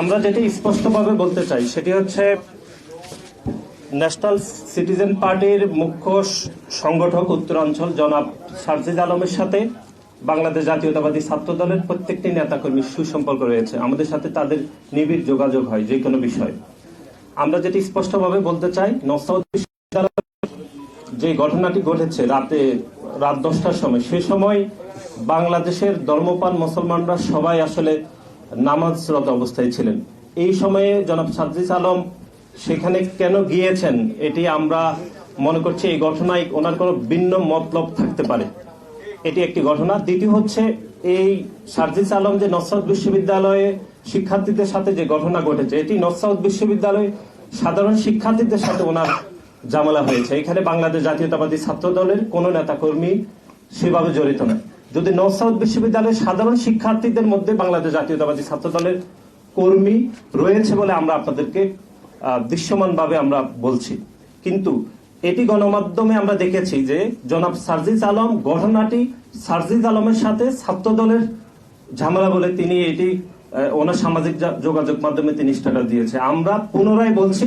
আমরা যেটি স্পষ্টভাবে বলতে চাই, সেটি হচ্ছে ন্যাশনাল সিটিজেন পার্টির মুখ্য সংগঠক উত্তরাঞ্চল জনাব সারজিদ আলমের সাথে বাংলাদেশ জাতীয়তাবাদী ছাত্র দলের প্রত্যেকটি নেতাকর্মীর সুসম্পর্ক রয়েছে। আমাদের সাথে তাদের নিবিড় যোগাযোগ হয় যে কোনো বিষয়ে। আমরা যেটি স্পষ্টভাবে বলতে চাই যে ঘটনাটি ঘটেছে রাতে, রাত দশটার সময়, সে সময় বাংলাদেশের ধর্মপাল মুসলমানরা সবাই আসলে নামাজরত অবস্থায় ছিলেন। এই সময়ে জনাব সাদ্রিস আলম সেখানে কেন গিয়েছেন, এটি আমরা মনে করছি এই ঘটনায় ওনার কোনো ভিন্ন মতলব থাকতে পারে। এটি একটি ঘটনা। দ্বিতীয় হচ্ছে, এই সার্জিস আলম যে নসাউদ বিশ্ববিদ্যালয়ে শিক্ষার্থীদের সাথে যে ঘটনা ঘটেছে, এটি নসাউদ বিশ্ববিদ্যালয়ে সাধারণ শিক্ষার্থীদের সাথে ওনার জামালা হয়েছে। এখানে বাংলাদেশ জাতীয়তাবাদী ছাত্র দলের কোনো নেতাকর্মী সেভাবে জড়িত নয়। যদি নসাউদ বিশ্ববিদ্যালয়ের সাধারণ শিক্ষার্থীদের মধ্যে বাংলাদেশ জাতীয়তাবাদী ছাত্র দলের কর্মী রয়েছে বলে আমরা আপনাদেরকে দৃশ্যমানভাবে আমরা বলছি। কিন্তু এটি গণমাধ্যমে আমরা দেখেছি যে জনাব সার্জিস আলম ঘটনাটি সার্জিস আলমের সাথে ছাত্র দলের ঝামেলা বলে তিনি এটি ওনার সামাজিক যোগাযোগ মাধ্যমে তিনি স্ট্যাটাস দিয়েছে। আমরা পুনরায় বলছি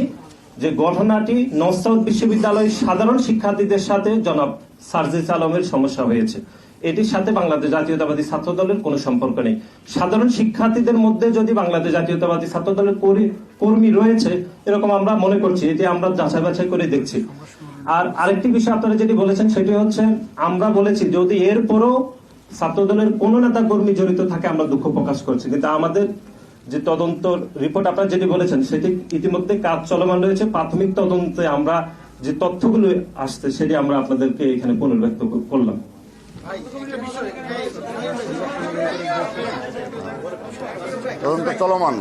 যে ঘটনাটি নসাউদ বিশ্ববিদ্যালয়ের সাধারণ শিক্ষার্থীদের সাথে জনাব সার্জিস আলমের সমস্যা হয়েছে। এটির সাথে বাংলাদেশ জাতীয়তাবাদী ছাত্র দলের কোনো সম্পর্ক নেই। সাধারণ শিক্ষার্থীদের মধ্যে যদি বাংলাদেশ জাতীয়তাবাদী ছাত্র দলের কর্মী- রয়েছে, এরকম আমরা মনে করছি, এটি আমরা যাচাই বাছাই করে দেখছি। আর আরেকটি বিষয় আপনারা যেটি বলেছেন, সেটি হচ্ছে, আমরা বলেছি, যদি এরপরও ছাত্র দলের কোন নেতা কর্মী জড়িত থাকে, আমরা দুঃখ প্রকাশ করছি। কিন্তু আমাদের যে তদন্ত রিপোর্ট আপনারা যেটি বলেছেন, সেটি ইতিমধ্যে কাজ চলমান রয়েছে। প্রাথমিক তদন্তে আমরা যে তথ্যগুলো আসছে, সেটি আমরা আপনাদেরকে এখানে পুনর্ব্যক্ত করলাম। তদন্ত চলমান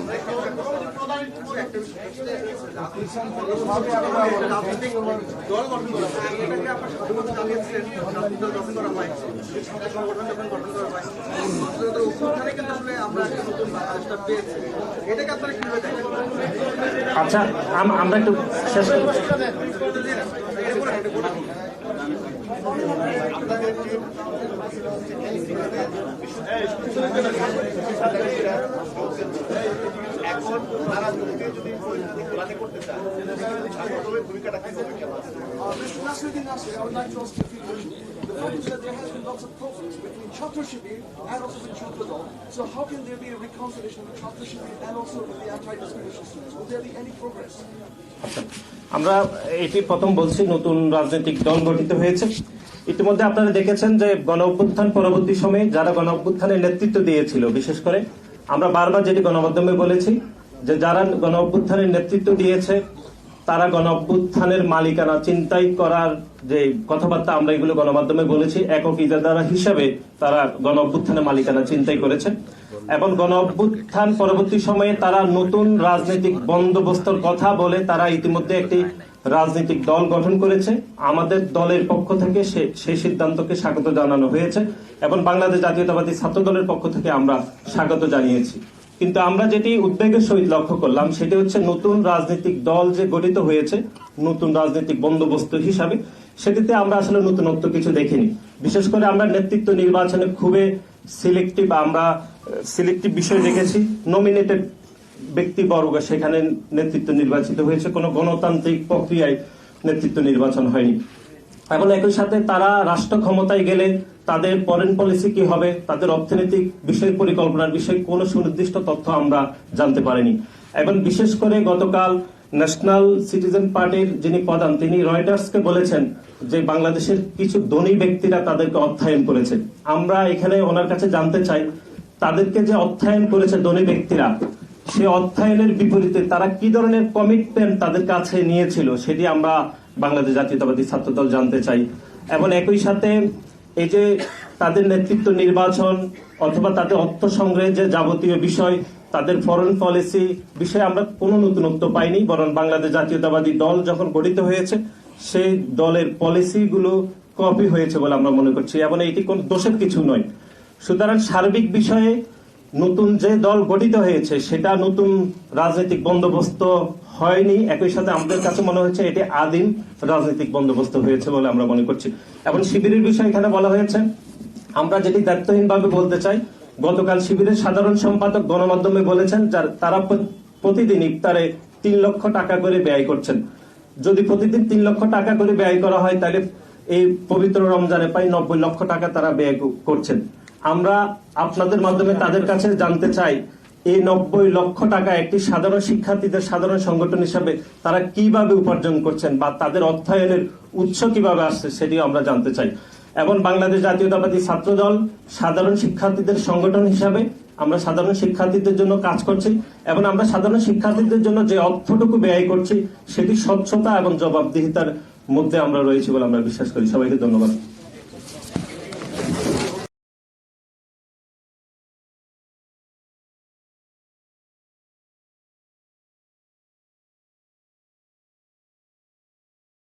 আচ্ছা আমরা একটু শেষ। এখন তারা যদি পরিস্থিতি গোলাতে করতে ভূমিকাটা কি হবে Uh, that there has been lots of problems between Chatra Shibir and also with Chatra Dal. So how can there be a reconciliation with Chatra Shibir and also with the anti-discrimination students? Will there be any progress? আচ্ছা, আমরা এটি প্রথম বলছি নতুন রাজনৈতিক দল গঠিত হয়েছে ইতিমধ্যে আপনারা দেখেছেন যে গণ অভ্যুত্থান পরবর্তী সময়ে যারা গণ অভ্যুত্থানের নেতৃত্ব দিয়েছিল বিশেষ করে আমরা বারবার যেটি গণমাধ্যমে বলেছি যে যারা গণ অভ্যুত্থানের নেতৃত্ব দিয়েছে তারা গণ অভ্যুত্থানের মালিকানা চিন্তাই করার যে কথাবার্তা আমরা এগুলো গণমাধ্যমে বলেছি, একক ইজাদারা হিসাবে তারা গণ অভ্যুত্থানের মালিকানা চিন্তাই করেছে এবং গণ অভ্যুত্থান পরবর্তী সময়ে তারা নতুন রাজনৈতিক বন্দোবস্তর কথা বলে তারা ইতিমধ্যে একটি রাজনৈতিক দল গঠন করেছে। আমাদের দলের পক্ষ থেকে সেই সিদ্ধান্তকে স্বাগত জানানো হয়েছে এবং বাংলাদেশ জাতীয়তাবাদী ছাত্র দলের পক্ষ থেকে আমরা স্বাগত জানিয়েছি। কিন্তু আমরা যেটি উদ্বেগের সহিত লক্ষ্য করলাম, সেটি হচ্ছে নতুন রাজনৈতিক দল যে গঠিত হয়েছে, নতুন রাজনৈতিক বন্দোবস্ত হিসাবে, সেটিতে আমরা আসলে নতুনত্ব কিছু দেখিনি। বিশেষ করে আমরা নেতৃত্ব নির্বাচনে খুবই সিলেক্টিভ আমরা সিলেক্টিভ বিষয় দেখেছি। নমিনেটেড ব্যক্তিবর্গ সেখানে নেতৃত্ব নির্বাচিত হয়েছে, কোনো গণতান্ত্রিক প্রক্রিয়ায় নেতৃত্ব নির্বাচন হয়নি। এখন একই সাথে তারা রাষ্ট্র ক্ষমতায় গেলে তাদের ফরেন পলিসি কি হবে, তাদের অর্থনৈতিক বিষয় পরিকল্পনার বিষয়ে কোনো সুনির্দিষ্ট তথ্য আমরা জানতে পারিনি। এবং বিশেষ করে গতকাল ন্যাশনাল সিটিজেন পার্টির যিনি প্রধান, তিনি রয়টার্সকে বলেছেন যে বাংলাদেশের কিছু ধনী ব্যক্তিরা তাদেরকে অর্থায়ন করেছে। আমরা এখানে ওনার কাছে জানতে চাই, তাদেরকে যে অর্থায়ন করেছে ধনী ব্যক্তিরা, সে অর্থায়নের বিপরীতে তারা কি ধরনের কমিটমেন্ট তাদের কাছে নিয়েছিল, সেটি আমরা বাংলাদেশ জাতীয়তাবাদী ছাত্র দল জানতে চাই। এবং একই সাথে এই যে তাদের নেতৃত্ব নির্বাচন অথবা তাদের অর্থ সংগ্রহের যে যাবতীয় বিষয়, তাদের ফরেন পলিসি বিষয়ে আমরা কোনো নতুনত্ব পাইনি, বরং বাংলাদেশ জাতীয়তাবাদী দল যখন গঠিত হয়েছে, সেই দলের পলিসিগুলো কপি হয়েছে বলে আমরা মনে করছি। এবং এটি কোন দোষের কিছু নয়। সুতরাং সার্বিক বিষয়ে নতুন যে দল গঠিত হয়েছে, সেটা নতুন রাজনৈতিক বন্দোবস্ত হয়নি। একই সাথে আমাদের কাছে মনে হচ্ছে এটি আদিম রাজনৈতিক বন্দোবস্ত হয়েছে বলে আমরা মনে করছি। এবং শিবিরের বিষয়ে এখানে বলা হয়েছে, আমরা যেটি দায়িত্বহীনভাবে বলতে চাই, গতকাল শিবিরের সাধারণ সম্পাদক গণমাধ্যমে বলেছেন, যার তারা প্র- প্রতিদিন ইফতারে তিন লক্ষ টাকা করে ব্যয় করছেন। যদি প্রতিদিন তিন লক্ষ টাকা করে ব্যয় করা হয়, তাহলে এই পবিত্র রমজানে প্রায় নব্বই লক্ষ টাকা তারা ব্যয় করছেন। আমরা আপনাদের মাধ্যমে তাদের কাছে জানতে চাই, এই নব্বই লক্ষ টাকা একটি সাধারণ শিক্ষার্থীদের সাধারণ সংগঠন হিসাবে তারা কীভাবে উপার্জন করছেন বা তাদের অর্থায়নের উৎস কীভাবে আসছে সেটিও আমরা জানতে চাই। এবং বাংলাদেশ জাতীয়তাবাদী ছাত্র দল সাধারণ শিক্ষার্থীদের সংগঠন হিসাবে আমরা সাধারণ শিক্ষার্থীদের জন্য কাজ করছি এবং আমরা সাধারণ শিক্ষার্থীদের জন্য যে অর্থটুকু ব্যয় করছি সেটি স্বচ্ছতা এবং জবাবদিহিতার মধ্যে আমরা রয়েছি বলে আমরা বিশ্বাস করি। সবাইকে ধন্যবাদ।